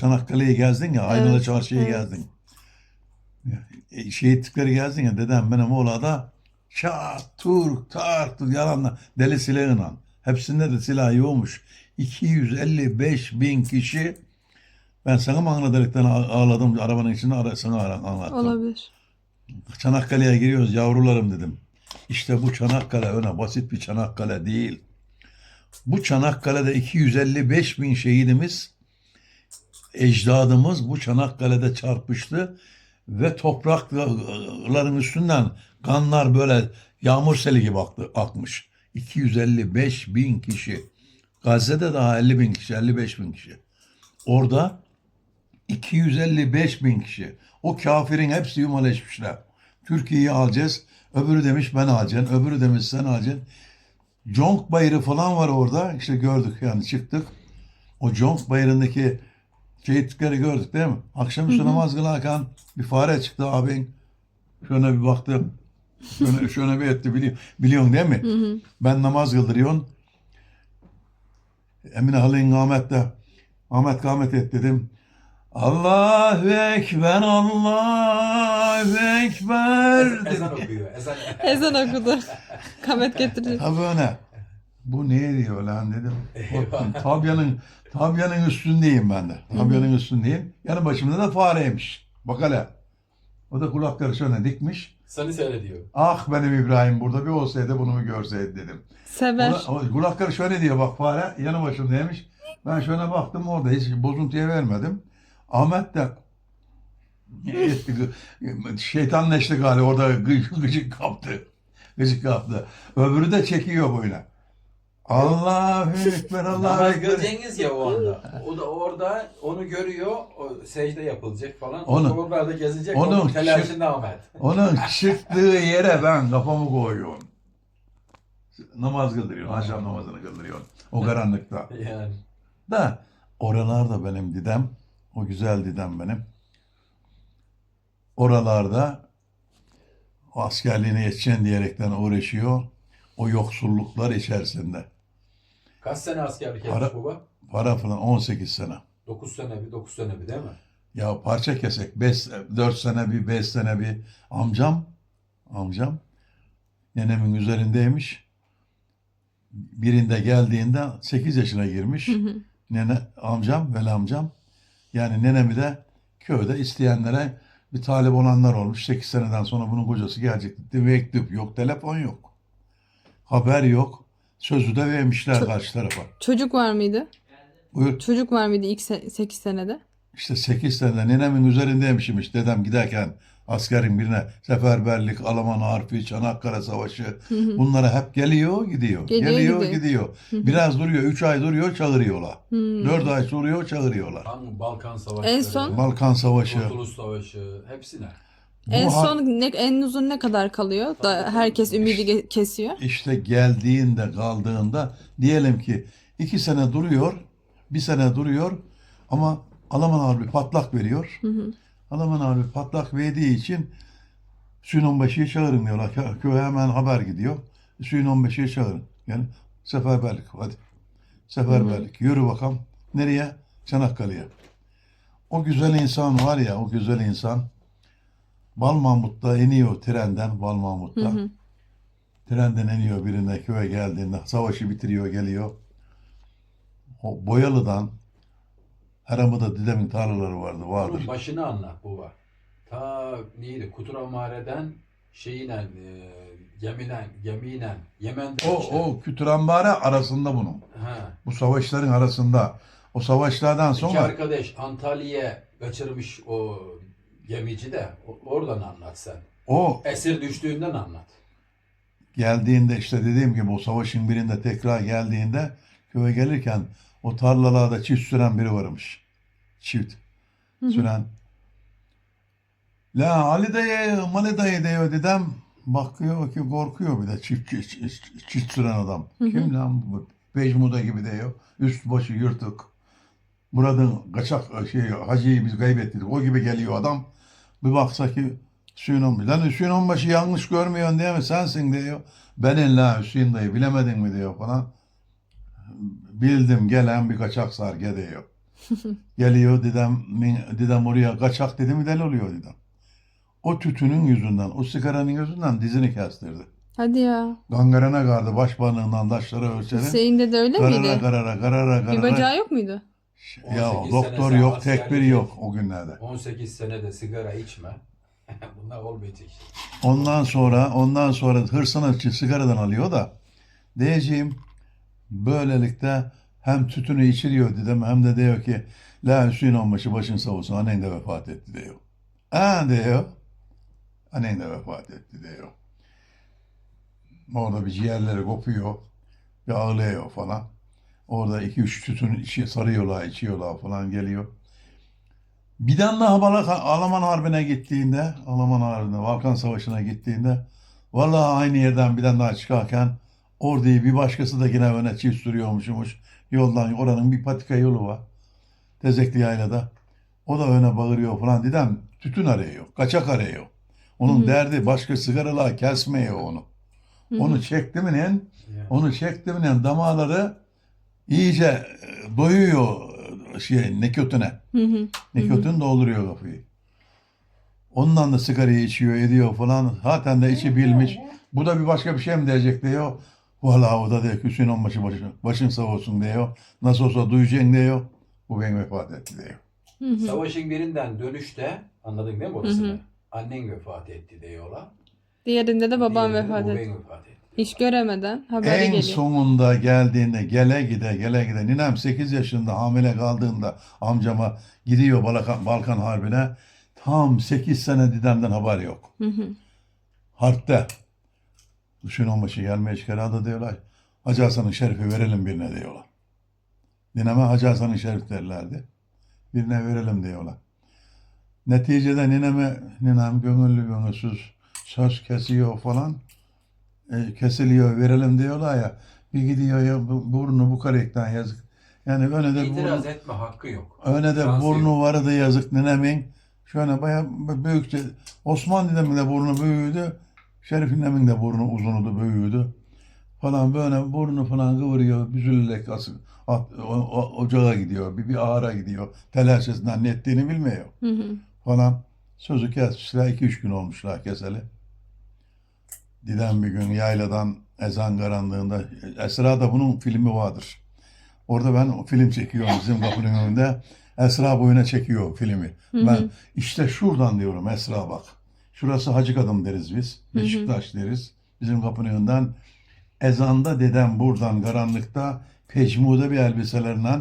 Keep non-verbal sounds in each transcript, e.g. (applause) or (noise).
Çanakkale'yi gezdin ya, Aynalı Evet, Çarşı'yı evet. gezdin. E, Şehitlikleri gezdin ya, dedem benim oğlada çat, tur, tar, tur, yalanla, deli silahıyla. Hepsinde de silah yoğmuş. 255 bin kişi ben sana mı anlatırken ağladım arabanın içinde ara, sana anlattım. Olabilir. Çanakkale'ye giriyoruz yavrularım dedim. İşte bu Çanakkale öyle basit bir Çanakkale değil. Bu Çanakkale'de 255 bin şehidimiz, ecdadımız bu Çanakkale'de çarpıştı ve toprakların üstünden kanlar böyle yağmur seli gibi aktı, akmış. 255 bin kişi. Gazze'de daha 50 bin kişi, 55 bin kişi. Orada 255 bin kişi. O kafirin hepsi yumaleşmişler. Türkiye'yi alacağız. Öbürü demiş ben alacağım. Öbürü demiş sen alacaksın. Conk bayırı falan var orada. İşte gördük yani çıktık. O Conk bayırındaki şehitlikleri gördük değil mi? Akşamüstü namaz kılarken bir fare çıktı abin. Şöyle bir baktı. Şöyle, (laughs) şöyle bir etti biliyor, biliyorsun değil mi? Ben namaz kıldırıyorum. Emine Halil'in Ahmet'te Ahmet Ahmet et dedim. Allahu Ekber, Allahu Ekber. Ezan okuyor. Ezan. Ezan okudu. Kamet getirdi. Ha böyle. Bu ne diyor lan dedim. Eyvah. Tabyanın, tabyanın üstündeyim ben de. Tabyanın üstündeyim. Yanı başımda da fareymiş. Bak hele. O da kulakları şöyle dikmiş. Seni seyrediyor. Ah benim İbrahim burada bir olsaydı bunu mu görseydi dedim. Sever. Kula- o kulakları şöyle diyor bak fare yanı başımdaymış. Ben şöyle baktım orada hiç bozuntuya vermedim. Ahmet de etti, gı- şeytanleşti galiba orada gı- gıcık kaptı. Gıcık kaptı. Öbürü de çekiyor böyle. Allahu Ekber, (laughs) Allahu Namaz Ekber. kılacaksınız ya o anda. O da orada onu görüyor. O secde yapılacak falan. Onu- Onu, oralarda gezecek. onu- Onun telaşında Ahmet. (laughs) Onun çıktığı yere ben kafamı koyuyorum. Namaz kıldırıyorum, akşam namazını kıldırıyorum. O karanlıkta. (laughs) Yani. Da oralarda benim didem, o güzel didem benim. Oralarda o askerliğine yetişen diyerekten uğraşıyor. O yoksulluklar içerisinde. Kaç sene askerlik Para- etmiş baba? Para falan 18 sene. 9 sene bir, 9 sene bir değil mi? Ya parça kesek 5 4 sene bir 5 sene bir amcam amcam nenemin üzerindeymiş. Birinde geldiğinde 8 yaşına girmiş. Nene amcam veli amcam yani nenemi de köyde isteyenlere bir talip olanlar olmuş. 8 seneden sonra bunun kocası gelecek. Mektup yok, telefon yok. Haber yok. Sözü de vermişler karşı tarafa. Çocuk var mıydı? Buyur. Çocuk var mıydı ilk 8 senede? İşte 8 senede nenemin üzerindeymişmiş dedem giderken askerin birine seferberlik, Alman Harpi, Çanakkale Savaşı bunlara hep geliyor gidiyor. Geliyor, Geliyor gidiyor. gidiyor. Biraz duruyor, 3 ay duruyor çağırıyorlar. Hmm. 4 ay duruyor çağırıyorlar. Balkan Savaşları. En son- Balkan Savaşı. Kurtuluş Savaşı. Hepsine. En ha- son ne, en uzun ne kadar kalıyor? Da herkes ümidi ge- kesiyor. işte geldiğinde kaldığında diyelim ki 2 sene duruyor, bir sene duruyor ama Alman Harbi patlak veriyor. Alman Harbi patlak verdiği için Suyun 15'i çağırın diyorlar. Kö- Köye hemen haber gidiyor. Suyun 15'i çağırın. Yani seferberlik hadi. Seferberlik. Yürü bakalım. Nereye? Çanakkale'ye. O güzel insan var ya, o güzel insan Bal Mahmut'ta iniyor trenden, Bal Mahmut'ta. Trenden iniyor birine köye geldiğinde, savaşı bitiriyor, geliyor. O Boyalı'dan, Haramı'da dedemin tarlaları vardı, vardır. Bunun başını anlat baba. Ta neydi? Kuturamare'den şeyine e, geminen, gemiyle Yemen'den O, o Kütürambare arasında bunun. Ha. Bu savaşların arasında. O savaşlardan İki sonra arkadaş Antalya'ya kaçırmış o gemici de oradan anlat sen. o Esir düştüğünden anlat. geldiğinde işte dediğim gibi o savaşın birinde tekrar geldiğinde köye gelirken o tarlalarda çift süren biri varmış. Çift süren. La Ali dayı, Mali dayı diyor dedem. Bakıyor ki korkuyor bir de çift, çift, çift, çift süren adam. Kim lan bu? Bejmuda gibi diyor. Üst başı yırtık. Buradan kaçak şey hacıyı biz kaybettik. O gibi geliyor adam. Bir baksa ki Hüseyin Onbaşı. Lan Hüseyin Onbaşı yanlış görmüyorsun değil mi? Sensin diyor. Benim la Hüseyin dayı bilemedin mi diyor falan. Bildim gelen bir kaçak sarge diyor. (laughs) Geliyor dedem, dedem oraya kaçak dedi mi deli oluyor dedem. O tütünün yüzünden, o sigaranın yüzünden dizini kestirdi. Hadi ya. Gangrene gardı başparmağından taşları ölçelim. Hüseyin'de de öyle Karara miydi? karara karara Bir karara. bacağı yok muydu? Ya 18 doktor sene yok, askerlik tekbiri yok o günlerde. 18 senede sigara içme. (laughs) Bunlar olmayacak. Ondan sonra ondan sonra hırsını için sigaradan alıyor da diyeceğim böylelikle hem tütünü içiriyor dedim hem de diyor ki La Hüseyin olmaşı başın sağ olsun annen de vefat etti diyor. Ha diyor. Annen de vefat etti diyor. Orada bir ciğerleri kopuyor. Bir ağlıyor falan. Orada iki üç tütün içi sarıyorlar, içiyorlar falan geliyor. Bir daha Balak Alman Harbi'ne gittiğinde, Alman Harbi'ne, Balkan Savaşı'na gittiğinde vallahi aynı yerden bir daha çıkarken orayı bir başkası da yine öne çift sürüyormuşmuş. Yoldan oranın bir patika yolu var. Tezekli Yayla'da. O da öne bağırıyor falan. Dedem tütün arıyor, kaçak arıyor. Onun Hı hı. derdi başka sigaralar kesmiyor onu. Hı hı. Onu çekti mi ne? Onu çekti mi ne? Damarları iyice e, doyuyor e, şey nikotina. Hı hı. Nikotin dolduruyor kafayı. Ondan da sigarayı içiyor, ediyor falan. Zaten de içi bilmiş. Bu da bir başka bir şey mi diyecek diyor. Valla o da diyor Hüseyin onbaşı başın, başın sağ olsun diyor. Nasıl olsa duyacaksın diyor. Bu ben vefat etti diyor. Hı hı. Savaşın birinden dönüşte anladın değil mi Hı orasını? hı. Annen vefat etti diyorlar. Diğerinde de baban Diğerinde de vefat bu etti. vefat etti. Hiç göremeden haberi en geliyor. sonunda geldiğinde gele gide gele gide ninem 8 yaşında hamile kaldığında amcama gidiyor Balkan, Balkan Harbi'ne. Tam 8 sene dedemden haber yok. Hı hı. Harpte. Hüseyin Onbaşı gelmeye çıkardı diyorlar. Hacı Hasan'ın şerifi verelim birine diyorlar. Nineme Hacı Hasan'ın şerif derlerdi. Birine verelim diyorlar. Neticede nineme, ninem gönüllü gönülsüz söz kesiyor falan. E, kesiliyor verelim diyorlar ya. Bir gidiyor ya bu- burnu bu karekten yazık. Yani öne de burnu, İtiraz etme hakkı yok. öne de Şansı burnu yok. vardı yazık ninemin. Şöyle bayağı büyükçe. Osman ninemin de burnu büyüğüydü. Şerif ninemin de burnu uzunudu, büyüğüydü. Falan böyle burnu falan kıvırıyor. Büzülerek asıl, at, o, o- ocağa gidiyor. Bir, bir ağara gidiyor. Telaşesinden ne ettiğini bilmiyor Hı hı. falan. Sözü kesmişler. iki üç gün olmuşlar keseli. Didem bir gün yayladan ezan karanlığında. Esra da bunun filmi vardır. Orada ben o film çekiyorum bizim kapının önünde. Esra boyuna çekiyor filmi. Hı hı. Ben işte şuradan diyorum Esra bak. Şurası Hacı Kadın deriz biz. Hı hı. Beşiktaş deriz. Bizim kapının önünden. Ezanda dedem buradan karanlıkta pecmude bir elbiselerle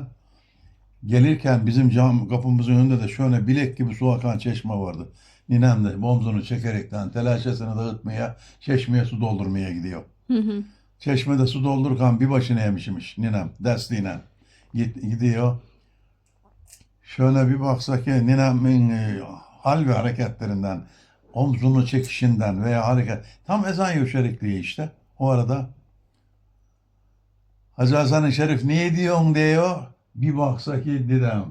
gelirken bizim cam kapımızın önünde de şöyle bilek gibi su akan çeşme vardı. Ninem de omzunu çekerekten telaşesini dağıtmaya, çeşmeye su doldurmaya gidiyor. Hı hı. Çeşmede su doldururken bir başına yemişmiş ninem dersliğine. Git, gidiyor. Şöyle bir baksa ki ninemin e, hal ve hareketlerinden, omzunu çekişinden veya hareket. Tam ezan yöşerikliği işte. O arada Hacı Hasan-ı Şerif niye diyorsun diyor. Bir baksa ki dedem.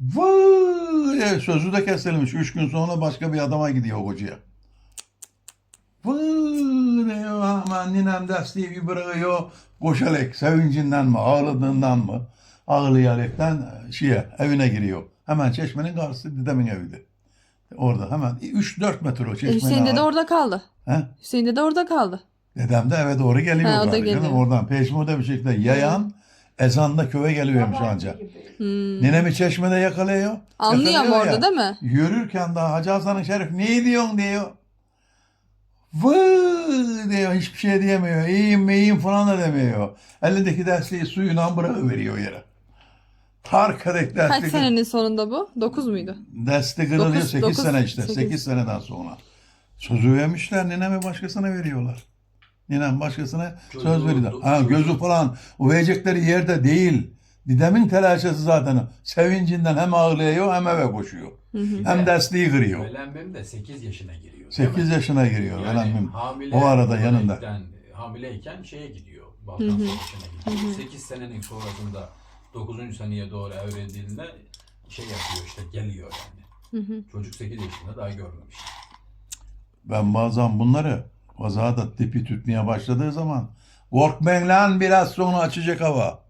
Vay! Diye Sözü de kesilmiş. Üç gün sonra başka bir adama gidiyor hocaya. Vıı diyor hemen ninem desteği bir bırakıyor. Koşarak sevincinden mi ağladığından mı ağlayaraktan şeye evine giriyor. Hemen çeşmenin karşısı dedemin eviydi. Orada hemen 3-4 metre o E, çeşmenin Hüseyin dede orada kaldı. He? Hüseyin dede orada kaldı. Dedem de eve doğru geliyor. Ha, o da geliyor. Oradan peşmude bir şekilde yayan ezanda köye geliyormuş anca. Hmm. Nenemi çeşmede yakalıyor. Anlıyor Yakalıyor orada ya. değil mi? Yürürken daha Hacı Hasan'ın Şerif ne diyorsun diyor. Vıı diyor hiçbir şey diyemiyor. İyiyim iyiyim falan da demiyor. Elindeki dersliği suyuna bırakıveriyor yere. Tarkadek Kaç derslik. senenin sonunda bu? 9 muydu? Destek kırılıyor Dokuz- 8 dokuz- sene işte. sekiz. 8 seneden sonra. Sözü vermişler nineme başkasına veriyorlar. Ninem başkasına söz Çocuğu- veriyor. Ha, çocuğu- gözü falan o verecekleri yerde değil. Didemin telaşesi zaten. Sevincinden hem ağlıyor hem eve koşuyor. Hı hı. Hem desteği kırıyor. Ölenmem de 8 yaşına giriyor. değil 8 mi? yaşına giriyor. Yani Ölenmim. hamile O arada yanında. hamileyken- şeye gidiyor. Balkan Hı hı. Savaşı'na gidiyor. 8 senenin sonrasında 9. seneye doğru evrildiğinde şey yapıyor işte geliyor yani. Hı hı. Çocuk 8 yaşında daha görmemiş. Ben bazen bunları kazada tipi tutmaya başladığı zaman korkmayın lan biraz sonra açacak hava.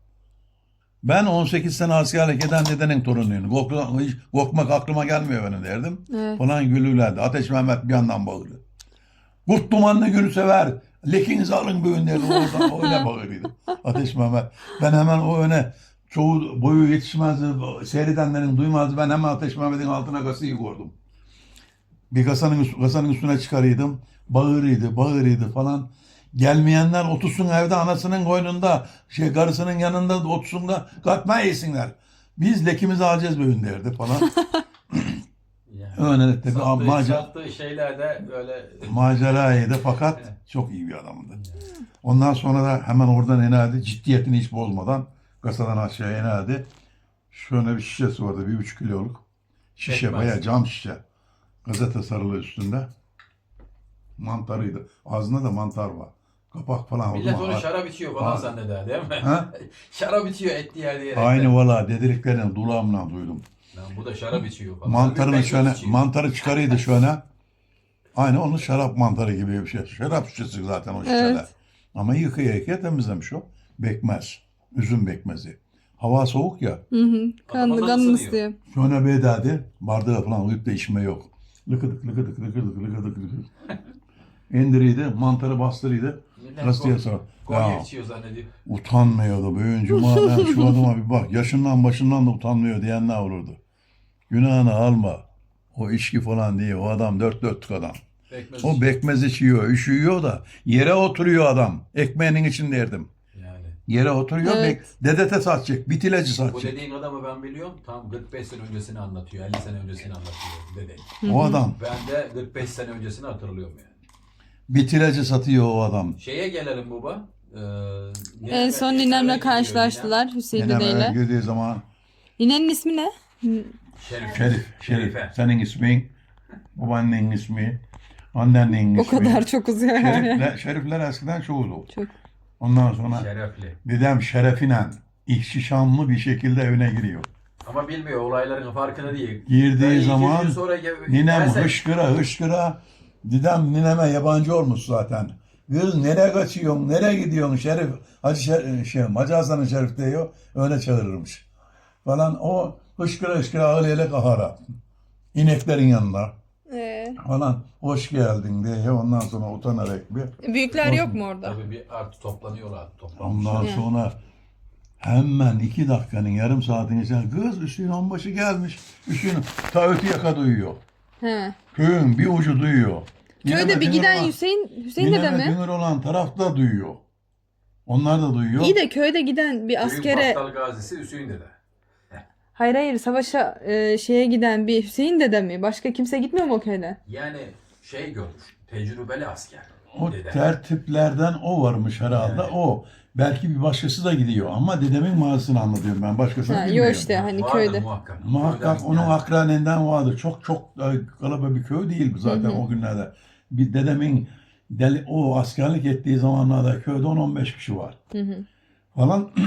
Ben 18 sene askerlik eden dedenin torunuyum. Korkma, hiç korkmak aklıma gelmiyor benim derdim. Evet. Falan gülürlerdi. Ateş Mehmet bir yandan bağırıyor. Kurt dumanlı günü sever. Lekinizi alın bugün derdi. Oradan öyle bağırıyordu. Ateş Mehmet. Ben hemen o öne çoğu boyu yetişmezdi. Seyredenlerin duymazdı. Ben hemen Ateş Mehmet'in altına kasayı koydum. Bir kasanın, kasanın üstüne çıkarıyordum. Bağırıydı, bağırıydı falan. Gelmeyenler otursun evde anasının koynunda, şey karısının yanında otursun da katma yesinler. Biz lekimizi alacağız bugün derdi falan. (laughs) Yani. Öyle tabii Sattığı, sattığı şeyler de böyle maceraydı fakat çok iyi bir adamdı. Ondan sonra da hemen oradan inerdi. Ciddiyetini hiç bozmadan kasadan aşağıya inerdi. Şöyle bir şişesi vardı. Bir buçuk kiloluk. Şişe Pekmez. bayağı cam şişe. Gazete sarılı üstünde. Mantarıydı. Ağzında da mantar var. Kapak falan. millet onu şarap içiyor falan Ha. zanneder değil mi? Ha? (laughs) şarap içiyor etli yer diyerek. Aynı valla dediklerini dulağımla duydum. Lan bu da şarap içiyor falan. Mantarını şöyle, mantarı çıkarıydı şöyle. Aynı onun şarap mantarı gibi bir şey. Şarap şişesi zaten o şişeler. Evet. Ama yıkaya yıkaya temizlemiş o. Bekmez. Üzüm bekmezi. Hava soğuk ya. Hı hı. Kanlı nasıl istiyor. Şöyle bir edadi. Bardağı falan uyup da içme yok. Lıkıdık lıkıdık lıkıdık lıkıdık lıkıdık. (laughs) İndiriydi. Mantarı bastırıydı. Nasıl diye sor. Konya Ya içiyor zannediyor. utanmıyordu. Büyüncü madem şu (laughs) adama bir bak. Yaşından başından da utanmıyor diyenler olurdu. Günahını alma. O içki falan değil. O adam dört dörtlük adam. Pekmez O içiyor. bekmez içiyor, üşüyor da yere oturuyor adam. Ekmeğinin içinde yerdim. Yani. Yere oturuyor, Evet. bek, dedete satacak, bitilacı Bu satacak. dediğin adamı ben biliyorum. Tam 45 sene öncesini anlatıyor. 50 sene öncesini anlatıyor dede. O adam Ben de 45 sene öncesini hatırlıyorum yani. Bitilacı satıyor o adam. Şeye gelelim baba. Ee, En son ninemle karşılaştılar Hüseyin dedeyle. böyle girdiği zaman Ninenin ismi ne? Şerif. Şerif, Şerif. Şerife. Senin ismin, babaannenin ismi, anneannenin O ismi. kadar çok uzuyor yani. Şerifler, şerifler eskiden çoğuldu. Çok. Ondan sonra Şerefli. dedem şerefine ihtişamlı bir şekilde evine giriyor. Ama bilmiyor olayların farkında değil. Girdiği zaman Ninem hışkıra hışkıra. Didem nineme yabancı olmuş zaten. Kız nereye kaçıyorsun, nereye gidiyorsun Şerif? Hacı Şer şey, Hacı Hasan'ın Şerif diyor, öyle çağırırmış. Falan o hışkıra hışkıra ağlayarak kahara. İneklerin yanına Ee, falan hoş geldin diye ondan sonra utanarak bir. büyükler yok mu orada? Tabii bir artı toplanıyorlar. Toplanmışlar. Ondan sonra hemen iki dakikanın yarım saatin içinde kız Hüseyin onbaşı gelmiş. Hüseyin ta öte yaka duyuyor. He. Köyün bir ucu duyuyor. Köyde bir giden Hüseyin, Hüseyin dede Nineme mi? dünür olan taraf da duyuyor. Onlar da duyuyor. İyi de köyde giden bir Köyün askere... Battal gazisi Hüseyin dede. Hayır hayır savaşa e, şeye giden bir Hüseyin dede mi? Başka kimse gitmiyor mu o köyde? Yani şey görmüş. Tecrübeli asker. O dede. tertiplerden o varmış herhalde. Yani. O. Belki bir başkası da gidiyor ama dedemin mağazasını anlatıyorum ben. Başkasını Ha, bilmiyorum. yok işte hani Vardır köyde. muhakkak. Muhakkak onun yani akranenden vardır. Çok çok kalabalık bir köy değil bu zaten Hı hı. o günlerde. Bir dedemin deli, o askerlik ettiği zamanlarda köyde 10-15 kişi var. Hı hı. falan (clears throat)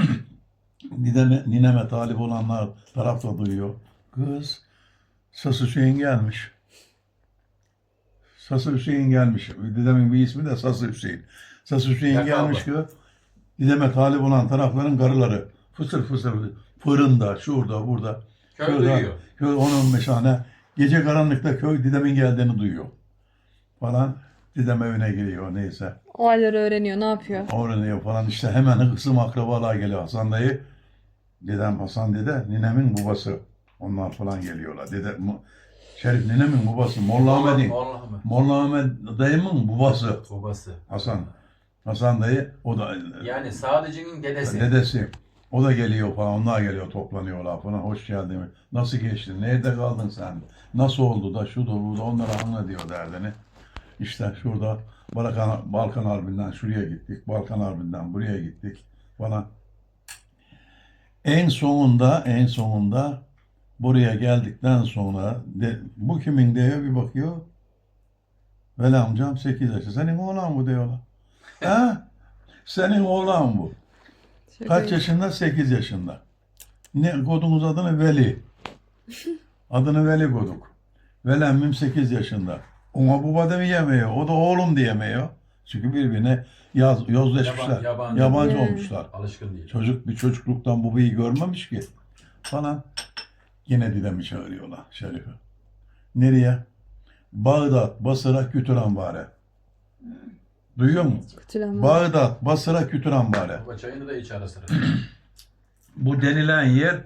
Nineme, nineme talip olanlar tarafta duyuyor. Kız Sası Hüseyin gelmiş. Sası Hüseyin gelmiş. Dedemin bir ismi de Sası Hüseyin. Sası Hüseyin gelmiş ki Dideme talip olan tarafların karıları fısır fısır fırında, şurada, burada. Köy Şurada, duyuyor. Köy 10-15 tane. Gece karanlıkta köy Didem'in geldiğini duyuyor. Falan. Didem evine giriyor neyse. Olayları öğreniyor ne yapıyor? Öğreniyor falan işte hemen kısım akrabalar geliyor Hasan dayı. Dedem Hasan dede ninemin babası. Onlar falan geliyorlar. Dede Mu- Şerif ninemin babası. Molla Ahmet'in. Allah'ım. Molla Ahmet dayımın babası. Babası. Hasan. Hasan dayı o da Yani Sadıcı'nın dedesi. dedesi. O da geliyor falan. Onlar geliyor toplanıyorlar falan. Hoş geldin. Nasıl geçti? Nerede kaldın sen? Nasıl oldu da şu da bu da onlara anla diyor derdini. İşte şurada Balkan, Balkan Harbi'nden şuraya gittik. Balkan Harbi'nden buraya gittik falan. En sonunda en sonunda buraya geldikten sonra de, bu kimin diyor bir bakıyor. Veli amcam 8 yaşında. Senin oğlan bu diyorlar. Ha? Senin oğlan bu. Şaka Kaç gibi. yaşında? 8 yaşında. Ne kodumuz adını Veli. Adını Veli koduk. Velemmim 8 yaşında. Ona baba demeyemiyor. O da oğlum diyemiyor. Çünkü birbirine yaz, yozleşmişler. Yaban- yabancı. yabancı olmuşlar. Alışkın değil. Çocuk bir çocukluktan babayı görmemiş ki. Falan. Yine Didem'i çağırıyorlar Şerif'i. Nereye? Bağdat, Basra, Kütüranbare. Duyuyor musun? Kutulanma. Bağdat, Basra, Kütüranbare. Baba çayını da iç ara sıra. (clears throat) Bu denilen yer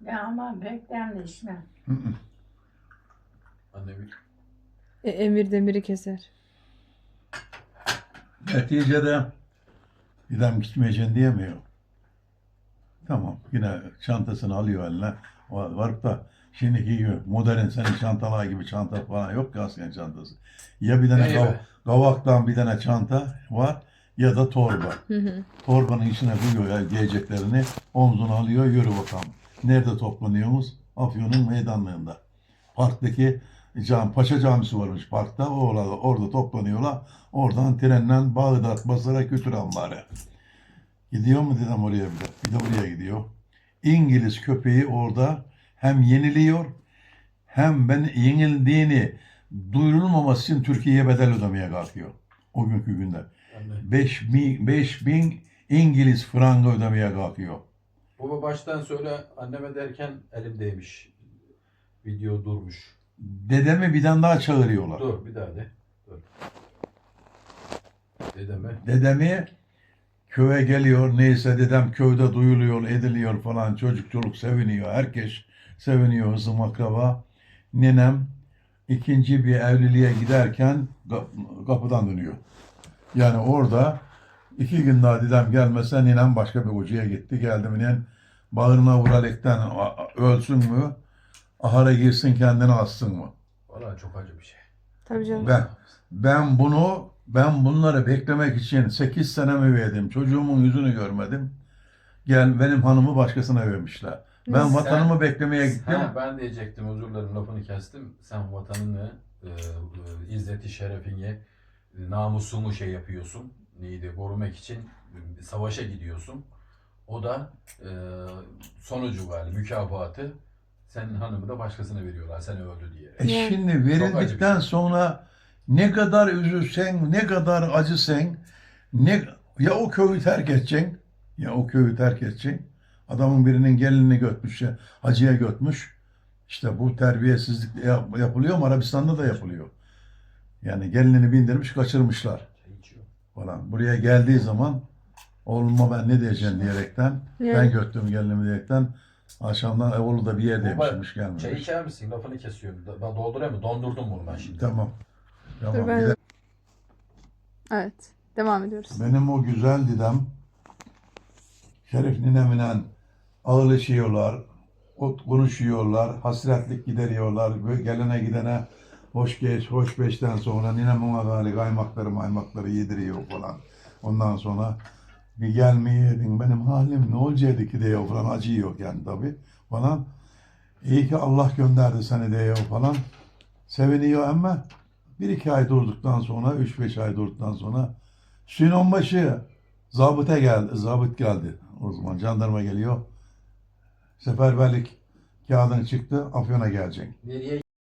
Ya ama beklenme içme. Hı hı. Anne bir E, emir demiri keser. neticede Didem gitmeyeceksin diyemiyor. Tamam yine çantasını alıyor eline. Var- Varıp da şimdiki gibi modern senin çantalar gibi çanta falan yok ki asken çantası. Ya bir tane Eyvah. gav- gavaktan bir tane çanta var ya da torba. Hı hı. Torbanın içine koyuyor ya giyeceklerini omzuna alıyor yürü bakalım. Nerede toplanıyoruz? Afyon'un meydanlığında. Parktaki cam, Paşa Camisi varmış parkta. Orada, orada toplanıyorlar. Oradan trenle Bağdat, Basra, Kütüranbare. Gidiyor mu dedim oraya bir de. Bir de buraya gidiyor. İngiliz köpeği orada hem yeniliyor hem ben yenildiğini duyurulmaması için Türkiye'ye bedel ödemeye kalkıyor. O günkü günde. anne. 5 bin, 5 bin İngiliz frangı ödemeye kalkıyor. Baba baştan söyle anneme derken elimdeymiş. Video durmuş. Dedemi bir tane daha çağırıyorlar. Dur bir daha de. Dur. Dedeme. Dedemi köye geliyor. Neyse dedem köyde duyuluyor, ediliyor falan. Çocuk çoluk seviniyor. Herkes seviniyor hızım akraba. Nenem ikinci bir evliliğe giderken kap- kapıdan dönüyor. Yani orada iki gün daha dedem gelmese ninem başka bir kocaya gitti. Geldi ninen bağrına vuraraktan "A- ölsün mü? Ahara girsin kendini assın mı? Valla çok acı bir şey. Tabii canım. Ben ben bunu ben bunları beklemek için 8 senemi verdim. Çocuğumun yüzünü görmedim. Gel benim hanımı başkasına vermişler. Ben Sen- vatanımı beklemeye gittim. Ha, ben diyecektim özür dilerim lafını kestim. Sen vatanını, e, e, izzeti şerefini, namusunu şey yapıyorsun. Neydi? Korumak için e, savaşa gidiyorsun. O da e, sonucu galiba mükafatı senin hanımı da başkasına veriyorlar. Sen öldü diye. E Yani. şimdi Çok acı bir verildikten şey. sonra ne kadar üzülsen, ne kadar acısen, ne ya o köyü terk edeceksin, ya o köyü terk edeceksin. Adamın birinin gelinini götmüş, ya, hacıya götmüş. İşte bu terbiyesizlik yap- yapılıyor mu? Arabistan'da da yapılıyor. Yani gelinini bindirmiş, kaçırmışlar. Çay içiyor. falan. Buraya geldiği zaman oğluma ben ne diyeceğim diyerekten ben Yani. götürdüm gelinimi diyerekten akşamdan Evoğlu da bir yerdeymişmiş Çay gelmemiş. içer misin? Lafını kesiyorum. Ben doldurayım mı? Dondurdum bunu ben şimdi. Tamam. Tamam. Ben- Evet. Devam ediyoruz. benim o güzel didem Şerif ninemle ağırlaşıyorlar, konuşuyorlar, hasretlik gideriyorlar. Gelene gidene hoş geç, hoş beşten sonra ninem ona gari kaymakları maymakları yediriyor falan. Ondan sonra bir gelmeyeydin benim halim ne olacaktı ki diyor falan acıyor yani tabii falan. İyi ki Allah gönderdi seni diyor falan. Seviniyor ama bir iki ay durduktan sonra, üç beş ay durduktan sonra Hüseyin Onbaşı zabıta geldi, zabıt geldi. O zaman jandarma geliyor. Seferberlik kağıdın çıktı, Afyon'a gelecek. Nereye